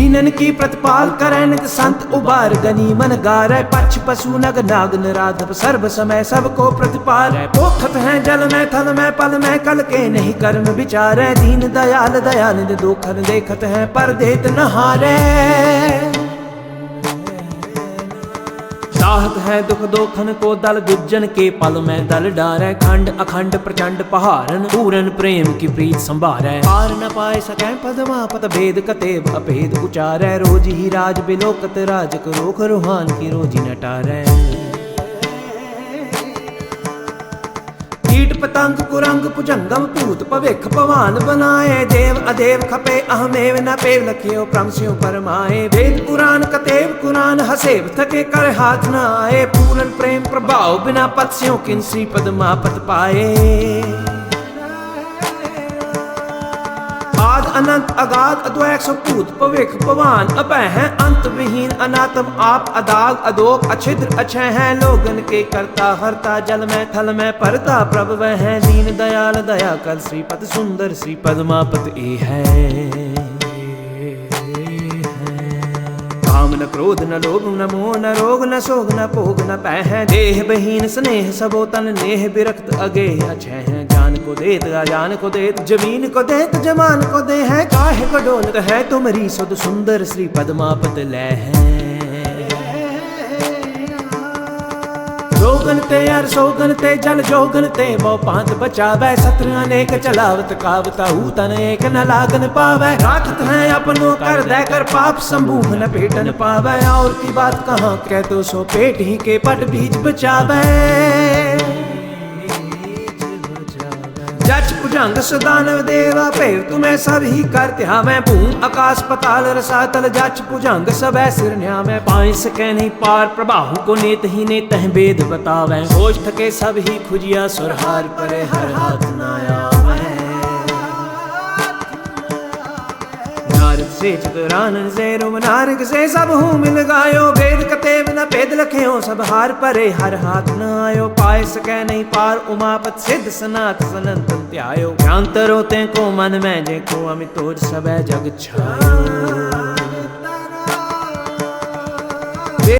दीनन की प्रतिपाल करै नित संत उबार। गनी मन गारै पक्ष पशु नग नाग निराधव। सर्व समय सबको प्रतिपाल। पोखत है जल में, थल में, पल में, कल के नहीं कर्म विचारे। दीन दयाल दयानिध दुखन देखत है पर देत नहारे। चाहत है दुख दोखन को दल गुज्जन के पल में दल डारे। खंड अखंड प्रचंड पहारन, पूरन प्रेम की प्रीत संभारे पार न पाए सके पदमा पद भेद कतेब अभेद उचारे रोज ही राज बिलोकत राज करो रूहान की रोजी नटारे ਕੀਟ ਪਤੰਗ, ਕੁਰੰਗ, ਭੁਜੰਗਮ, ਭੂਤ ਭਵਿਖ, ਭਵਾਨ ਬਨਾਏ ਦੇਵ ਅਦੇਵ ਖਪੇ, ਅਹਮੇਵ ਨ ਪੇਵ, ਲਖਿਓ ਪ੍ਰਮਸਿਓ ਪਰਮਾਏ। ਵੇਦ ਪੁਰਾਨ ਕਤੇਵ ਕੁਰਾਨ, ਹਸੇਵ, ਥਕੇ ਕਰ ਹਾਥ ਨ ਆਏ। ਪੂਰਨ ਪ੍ਰੇਮ ਪ੍ਰਭਾਵ ਬਿਨਾ ਪਤਸਿਓ ਕਿਨ ਸ੍ਰੀ ਪਦਮਾ ਪਤ ਪਾਏ। आद अनंत अगाध अद्वैत सपूत पविख पवान अभय है अंत विहीन, अनातम आप अदाग, अदोक, अछिद्र अक्षय है लोगन के करता, हरता, जल में, थल में, परता, प्रभ वह है, दीन, दयाल दया कर श्रीपद सुंदर श्री पद्मापत ए है। काम न क्रोध, न लोभ, न मोह, न रोग, न शोग, न भोग न पै है, देह बहीन, स्नेह सबो तन, नेह विरक्त अगे अछय है। जान को देत अजान को देत जमीन को देत जमान को दे है काहे को डोलत है तुमरी सुध सुंदर श्री पद्मापत लै है जोगन ते यार सोगन ते जल जोगन ते वो पांत बचावे सत्र अनेक चलावत कावता तन एक न लागन पावे राखत है अपनो कर दे कर पाप समूह न पेटन पावे और की बात कहाँ कह तो सो पेट ही के पट बीज बचावे जच भुजंग सदानव देवा भेव तुम्हें सब ही कर त्या मैं भूम आकाश पताल रसातल जच पुजंग सब सिर न्या। मैं पाए सके नहीं पार प्रभाहु को नेत ही नेत वेद बतावे। होश थके सब ही खुजिया, सुरहार परे हर हाथ नाया नारद से चतुरानन से रोम नारग से सब हूँ मिल गायो वेद कतेव न पेद लखे सब हार परे हर हाथ न आयो पाए सकै नहीं पार उमापत सिद्ध सनात सनंतन त्यायो ज्ञान तरो ते को मन में जे को अमितोज सब जग छायो